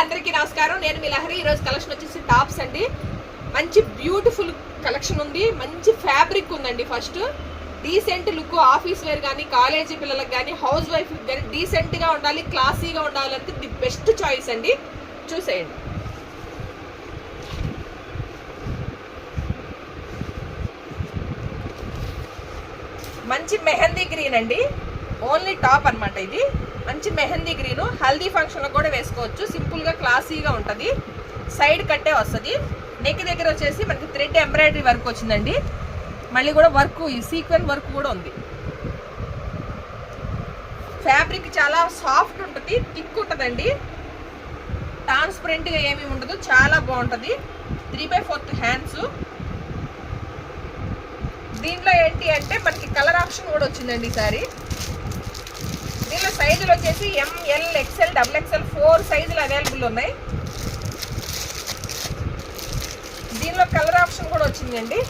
అందరికీ నమస్కారం. నేను మీ లహరి. ఈరోజు కలెక్షన్ వచ్చేసి టాప్స్ అండి. మంచి బ్యూటిఫుల్ కలెక్షన్ ఉంది. మంచి ఫ్యాబ్రిక్ ఉందండి first. Decent look office wear కానీ కాలేజీ పిల్లలకు కానీ హౌస్ వైఫ్ కానీ డీసెంట్గా ఉండాలి క్లాసీగా ఉండాలంటే ది బెస్ట్ చాయిస్ అండి. చూసేయండి. మంచి మెహందీ గ్రీన్ అండి. ఓన్లీ టాప్ అనమాట ఇది. మంచి మెహందీ గ్రీన్ హల్దీ ఫంక్షన్లో కూడా వేసుకోవచ్చు. సింపుల్గా క్లాసీగా ఉంటుంది. సైడ్ కట్టే వస్తుంది. నెక్ దగ్గర వచ్చేసి మనకి థ్రెడ్ ఎంబ్రాయిడరీ వర్క్ వచ్చిందండి. మళ్ళీ కూడా వర్క్ ఈ సీక్వెన్ వర్క్ కూడా ఉంది. ఫ్యాబ్రిక్ చాలా సాఫ్ట్ ఉంటుంది థిక్ ఉంటుందండి. ట్రాన్స్పరెంట్గా ఏమి ఉండదు చాలా బాగుంటుంది. త్రీ బై ఫోర్త్ హ్యాండ్స్ దీంట్లో ఏంటి అంటే మనకి కలర్ ఆప్షన్ కూడా వచ్చిందండి ఈసారి దీనిలో సైజులు వచ్చేసి M L XL double XL four సైజులు అవైలబుల్ ఉన్నాయి. దీనిలో కలర్ ఆప్షన్ కూడా వచ్చిందండి.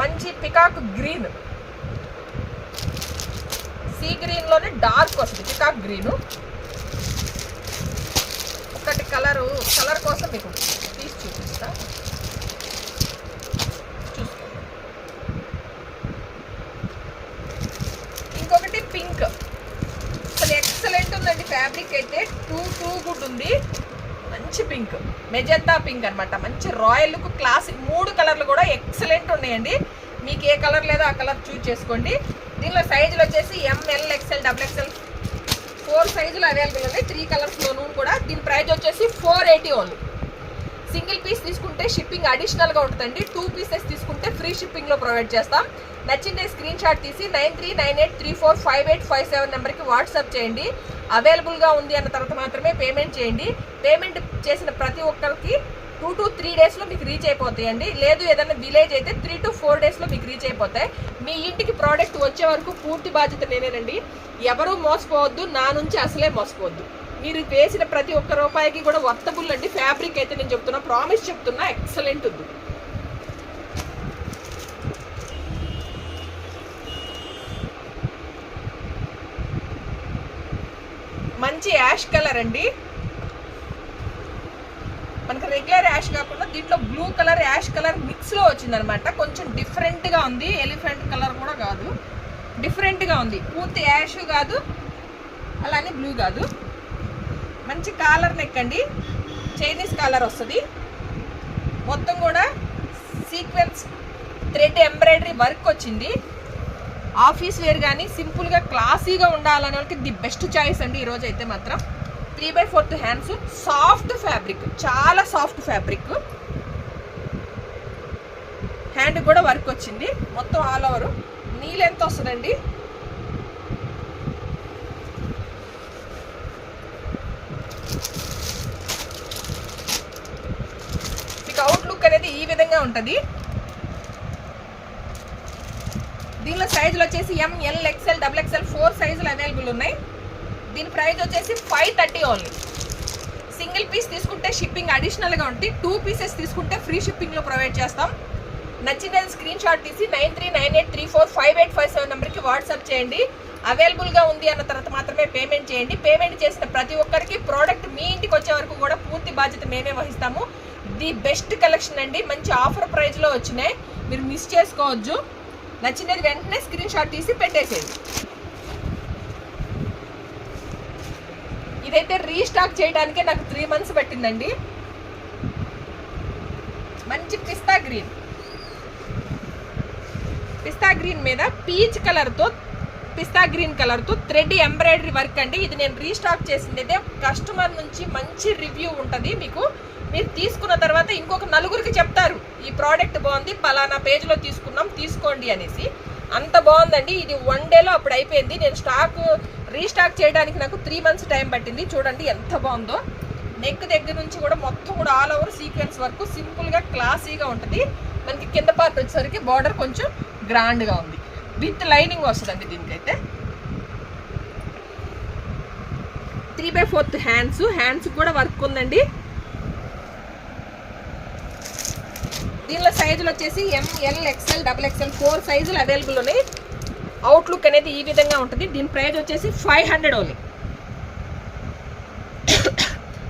మంచి పికాక్ గ్రీన్ సీ గ్రీన్లోనే డార్క్ వస్తుంది పికాక్ గ్రీను ఒకటి కలరు కలర్ కోసం మీకు తీసి చూపిస్తాను చూసుకోండి ఇంకొకటి పింక్ అసలు ఎక్సలెంట్ ఫ్యాబ్రిక్ అయితే టూ టూ గుడ్ ఉంది. మంచి పింక్ మెజంతా పింక్ అనమాట మంచి రాయల్ లుక్ క్లాసిక్ మూడు కలర్లు కూడా ఎక్సలెంట్ ఉన్నాయండి. మీకు ఏ కలర్ లేదో ఆ కలర్ చూజ్ చేసుకోండి. దీనిలో సైజులు వచ్చేసి M L XL double XL four సైజులు అవైలబుల్ ఉన్నాయి. త్రీ కలర్స్లోనూ కూడా. దీని ప్రైస్ వచ్చేసి four eighty only single piece తీసుకుంటే షిప్పింగ్ అడిషనల్గా ఉంటుందండి. టూ పీసెస్ తీసుకుంటే ఫ్రీ షిప్పింగ్లో ప్రొవైడ్ చేస్తాం. నచ్చింది స్క్రీన్ షాట్ తీసి nine three nine eight three four five eight five seven నెంబర్కి వాట్సాప్ చేయండి. అవైలబుల్గా ఉంది అన్న తర్వాత మాత్రమే పేమెంట్ చేయండి. పేమెంట్ చేసిన ప్రతి ఒక్కరికి టూ టు త్రీ డేస్లో మీకు రీచ్ అయిపోతాయండి. లేదు ఏదైనా విలేజ్ అయితే త్రీ టు ఫోర్ డేస్లో మీకు రీచ్ అయిపోతాయి. మీ ఇంటికి ప్రోడక్ట్ వచ్చే వరకు పూర్తి బాధ్యత నేనేనండి. ఎవరూ మోసపోవద్దు నా నుంచి అసలే మోసపోవద్దు. మీరు వేసిన ప్రతి ఒక్క రూపాయికి కూడా వర్తబుల్ అండి. ఫ్యాబ్రిక్ అయితే నేను చెప్తున్నా ప్రామిస్ చెప్తున్నా ఎక్సలెంట్ ఉంది. మంచి యాష్ కలర్ అండి. మనకి రెగ్యులర్ యాష్ కాకుండా దీంట్లో బ్లూ కలర్ యాష్ కలర్ మిక్స్లో వచ్చిందనమాట. కొంచెం డిఫరెంట్గా ఉంది. ఎలిఫెంట్ కలర్ కూడా కాదు. డిఫరెంట్గా ఉంది. పూర్తి యాష్ కాదు. అలానే బ్లూ కాదు. మంచి కాలర్ నెక్ అండి. చైనీస్ కాలర్ వస్తుంది. మొత్తం కూడా సీక్వెన్స్ థ్రెడ్ ఎంబ్రాయిడరీ వర్క్ వచ్చింది. ఆఫీస్ వేర్ కానీ సింపుల్గా క్లాసీగా ఉండాలనే వాళ్ళకి ది బెస్ట్ చాయిస్ అండి ఈరోజు అయితే మాత్రం. Three by fourth hands soft fabric చాలా సాఫ్ట్ ఫ్యాబ్రిక్. హ్యాండ్ కూడా వర్క్ వచ్చింది. మొత్తం ఆల్ ఓవర్. నీళ్ళు ఎంత వస్తుందండి? మీకు అవుట్లుక్ అనేది ఈ విధంగా ఉంటుంది. దీనిలో సైజులు వచ్చేసి M L XL double XL four సైజులు అవైలబుల్ ఉన్నాయి. దీని ప్రైస్ వచ్చేసి five thirty only single piece తీసుకుంటే షిప్పింగ్ అడిషనల్గా ఉంటుంది. టూ పీసెస్ తీసుకుంటే ఫ్రీ షిప్పింగ్లో ప్రొవైడ్ చేస్తాం. నచ్చినది స్క్రీన్ షాట్ తీసి nine three nine eight three four five eight five seven నెంబర్కి వాట్సాప్ చేయండి. అవైలబుల్గా ఉంది అన్న తర్వాత మాత్రమే పేమెంట్ చేయండి. పేమెంట్ చేసిన ప్రతి ఒక్కరికి ప్రోడక్ట్ మీ ఇంటికి వచ్చే వరకు కూడా పూర్తి బాధ్యత మేమే వహిస్తాము. ది బెస్ట్ కలెక్షన్ అండి. మంచి ఆఫర్ ప్రైస్లో వచ్చినాయి. మీరు మిస్ చేసుకోవచ్చు నచ్చినది వెంటనే స్క్రీన్ షాట్ తీసి పెట్టేసేయండి ఇదైతే రీస్టాక్ చేయడానికే నాకు త్రీ మంత్స్ పట్టిందండి. మంచి పిస్తా గ్రీన్. పిస్తా గ్రీన్ మీద పీచ్ కలర్తో పిస్తా గ్రీన్ కలర్తో థ్రెడ్ ఎంబ్రాయిడరీ వర్క్ అండి. ఇది నేను రీస్టాక్ చేసింది అయితే కస్టమర్ నుంచి మంచి రివ్యూ ఉంటుంది. మీకు మీరు తీసుకున్న తర్వాత ఇంకొక నలుగురికి చెప్తారు ఈ ప్రోడక్ట్ బాగుంది పలానా పేజ్లో తీసుకున్నాం తీసుకోండి అనేసి. అంత బాగుందండి. ఇది వన్ డేలో అప్పుడు అయిపోయింది. నేను స్టాక్ రీస్టాక్ చేయడానికి నాకు త్రీ మంత్స్ టైం పట్టింది. చూడండి ఎంత బాగుందో. నెక్ దగ్గర నుంచి కూడా మొత్తం కూడా ఆల్ ఓవర్ సీక్వెన్స్ వరకు సింపుల్గా క్లాసీగా ఉంటుంది. మనకి కింద పార్ట్ వచ్చేసరికి బార్డర్ కొంచెం గ్రాండ్గా ఉంది. విత్ లైనింగ్ వస్తుందండి దీనికైతే. Three by fourth hands hands కూడా వర్క్ ఉందండి. దీనిలో సైజులు వచ్చేసి M L XL double XL four సైజులు అవైలబుల్ ఉన్నాయి. అవుట్లుక్ అనేది ఈ విధంగా ఉంటుంది. దీని ప్రైజ్ వచ్చేసి ఫైవ్ హండ్రెడ్ ఓన్లీ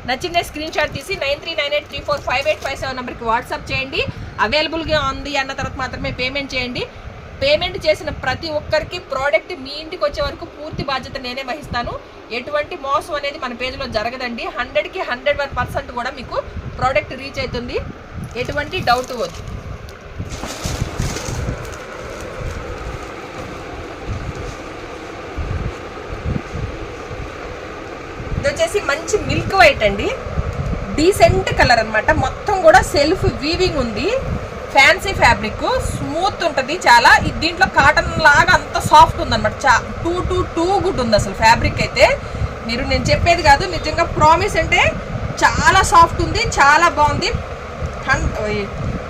నచ్చిన స్క్రీన్ షాట్ తీసి nine three nine eight three four five eight five seven నెంబర్కి వాట్సాప్ చేయండి. అవైలబుల్గా ఉంది అన్న తర్వాత మాత్రమే పేమెంట్ చేయండి. పేమెంట్ చేసిన ప్రతి ఒక్కరికి ప్రోడక్ట్ మీ ఇంటికి వచ్చే వరకు పూర్తి బాధ్యత నేనే వహిస్తాను. ఎటువంటి మోసం అనేది మన పేజ్లో జరగదండి. హండ్రెడ్కి హండ్రెడ్ వన్ పర్సెంట్ కూడా మీకు ప్రోడక్ట్ రీచ్ అవుతుంది. ఎటువంటి డౌట్ వద్దు. ఇది వచ్చేసి మంచి మిల్క్ వైట్ అండి. డీసెంట్ కలర్ అనమాట మొత్తం కూడా సెల్ఫ్ వీవింగ్ ఉంది. ఫ్యాన్సీ ఫ్యాబ్రిక్ స్మూత్ ఉంటుంది చాలా. దీంట్లో కాటన్ లాగా అంత సాఫ్ట్ ఉందన్నమాట. చా టూ టూ టూ గుడ్ ఉంది అసలు ఫ్యాబ్రిక్ అయితే. మీరు నేను చెప్పేది కాదు నిజంగా ప్రామిస్ అంటే చాలా సాఫ్ట్ ఉంది చాలా బాగుంది.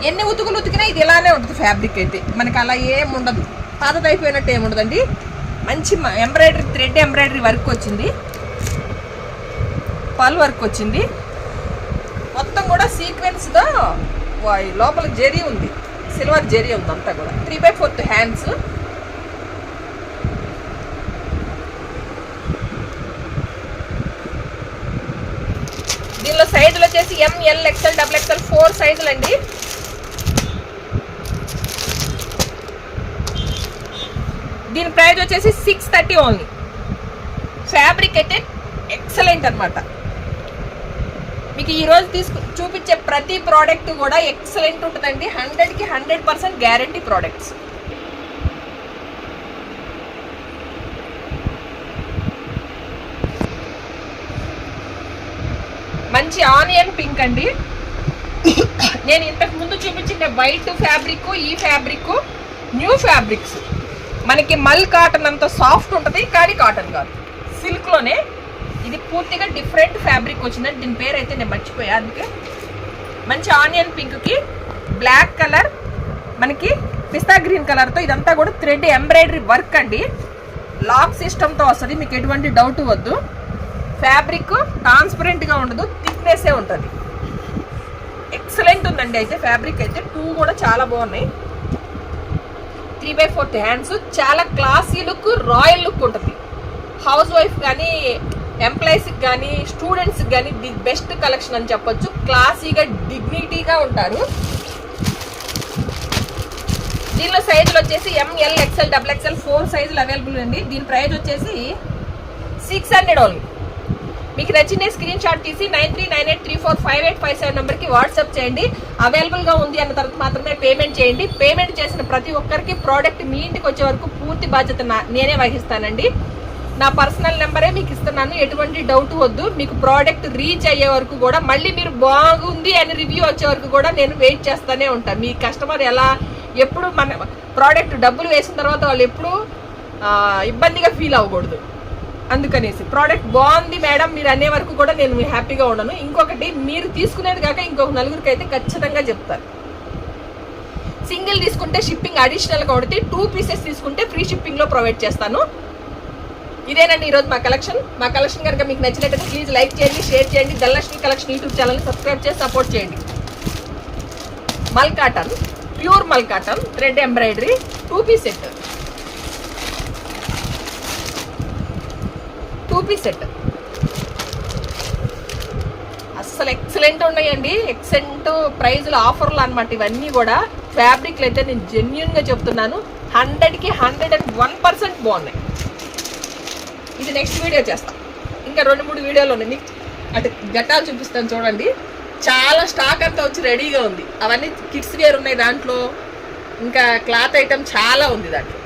ఎన్ని ఉతుకులు ఉతికినా ఇది ఇలానే ఉంటుంది ఫ్యాబ్రిక్ అయితే. మనకి అలా ఏం ఉండదు. పాతది అయిపోయినట్టు మంచి ఎంబ్రాయిడరీ థ్రెడ్ ఎంబ్రాయిడరీ వర్క్ వచ్చింది. పల్ వర్క్ వచ్చింది. మొత్తం కూడా సీక్వెన్స్తో లోపల జెరీ ఉంది. సిల్వర్ జెరీ ఉంది అంతా కూడా. త్రీ బై ఫోర్త్ హ్యాండ్స్ దీనిలో సైజులు వచ్చేసి M L XL double XL four సైజులు అండి. దీని ప్రైస్ వచ్చేసి సిక్స్ థర్టీ ఓన్లీ ఫ్యాబ్రిక్ అయితే ఎక్సలెంట్ అన్నమాట. మీకు ఈరోజు తీసుకు చూపించే ప్రతి ప్రోడక్ట్ కూడా ఎక్సలెంట్ ఉంటుందండి. హండ్రెడ్కి హండ్రెడ్ పర్సెంట్ గ్యారంటీ ప్రోడక్ట్స్ మంచి ఆనియన్ పింక్ అండి. నేను ఇంతకు ముందు చూపించిన వైట్ ఫ్యాబ్రిక్ ఈ ఫ్యాబ్రిక్ న్యూ ఫ్యాబ్రిక్స్. మనకి మల్ కాటన్ అంత సాఫ్ట్ ఉంటుంది కానీ కాటన్ కాదు. సిల్క్లోనే ఇది పూర్తిగా డిఫరెంట్ ఫ్యాబ్రిక్ వచ్చిందండి దీని పేరు అయితే నేను మర్చిపోయా అందుకే. మంచి ఆనియన్ పింక్కి బ్లాక్ కలర్ మనకి పిస్తా గ్రీన్ కలర్తో ఇదంతా కూడా థ్రెడ్ ఎంబ్రాయిడరీ వర్క్ అండి. లాక్ సిస్టమ్తో వస్తుంది మీకు ఎటువంటి డౌట్ వద్దు. ఫ్యాబ్రిక్ ట్రాన్స్పరెంట్గా ఉండదు థిక్నెస్సే ఉంటుంది. ఎక్సలెంట్ ఉందండి అయితే ఫ్యాబ్రిక్ అయితే. టూ కూడా చాలా బాగున్నాయి. త్రీ బై ఫోర్త్ హ్యాండ్స్ చాలా క్లాసీ లుక్ రాయల్ లుక్ ఉంటుంది. హౌస్ వైఫ్ కానీ ఎంప్లాయీస్కి కానీ స్టూడెంట్స్కి కానీ ది బెస్ట్ కలెక్షన్ అని చెప్పొచ్చు. క్లాసీగా డిగ్నిటీగా ఉంటారు. దీనిలో సైజులు వచ్చేసి M L XL double XL four సైజులు అవైలబుల్ అండి. దీని ప్రైస్ వచ్చేసి సిక్స్ హండ్రెడ్ ఓన్లీ మీకు నచ్చిన స్క్రీన్ షాట్ తీసి nine three nine eight three four five eight five seven నెంబర్కి వాట్సాప్ చేయండి. అవైలబుల్గా ఉంది అన్న తర్వాత మాత్రమే పేమెంట్ చేయండి. పేమెంట్ చేసిన ప్రతి ఒక్కరికి ప్రోడక్ట్ మీ ఇంటికి వచ్చే వరకు పూర్తి బాధ్యత నేనే వహిస్తానండి. నా పర్సనల్ నెంబరే మీకు ఇస్తున్నాను. ఎటువంటి డౌట్ వద్దు. మీకు ప్రోడక్ట్ రీచ్ అయ్యే వరకు కూడా మళ్ళీ మీరు బాగుంది అని రివ్యూ వచ్చే వరకు కూడా నేను వెయిట్ చేస్తూనే ఉంటాను మీ కస్టమర్ ఎలా ఎప్పుడు మన ప్రోడక్ట్ డబ్బులు వేసిన తర్వాత వాళ్ళు ఎప్పుడు ఇబ్బందిగా ఫీల్ అవ్వకూడదు. అందుకనేసి. ప్రోడక్ట్ బాగుంది మేడం మీరు అనే వరకు కూడా నేను హ్యాపీగా ఉండను. ఇంకొకటి మీరు తీసుకునేది కాక ఇంకొక నలుగురికి అయితే ఖచ్చితంగా చెప్తారు సింగిల్ తీసుకుంటే షిప్పింగ్ అడిషనల్గా ఉంటుంది టూ పీసెస్ తీసుకుంటే ఫ్రీ షిప్పింగ్లో ప్రొవైడ్ చేస్తాను. ఇదేనండి ఈరోజు మా కలెక్షన్ మా కలెక్షన్ కనుక మీకు నచ్చినట్టయితే ప్లీజ్ లైక్ చేయండి షేర్ చేయండి. ధనలక్ష్మి కలెక్షన్ యూట్యూబ్ ఛానల్ని సబ్స్క్రైబ్ చేసి సపోర్ట్ చేయండి. మల్ కాటన్ ప్యూర్ మల్ cotton thread embroidery two piece set two set. అస్సలు ఎక్సలెంట్ ఉన్నాయండి. ఎక్సెంట్ ప్రైజ్లు ఆఫర్లు అనమాట ఇవన్నీ కూడా. ఫ్యాబ్రిక్లు అయితే నేను జెన్యున్గా చెప్తున్నాను. హండ్రెడ్కి హండ్రెడ్ అండ్ వన్ పర్సెంట్ బాగున్నాయి. ఇది నెక్స్ట్ వీడియో చేస్తాం. ఇంకా రెండు మూడు వీడియోలు ఉన్నాయి మీకు. అటు గట్టాలు చూపిస్తాను చూడండి. చాలా స్టాక్ అంతా వచ్చి రెడీగా ఉంది. అవన్నీ కిడ్స్ వేర్ ఉన్నాయి దాంట్లో. ఇంకా క్లాత్ ఐటమ్ చాలా ఉంది దాంట్లో.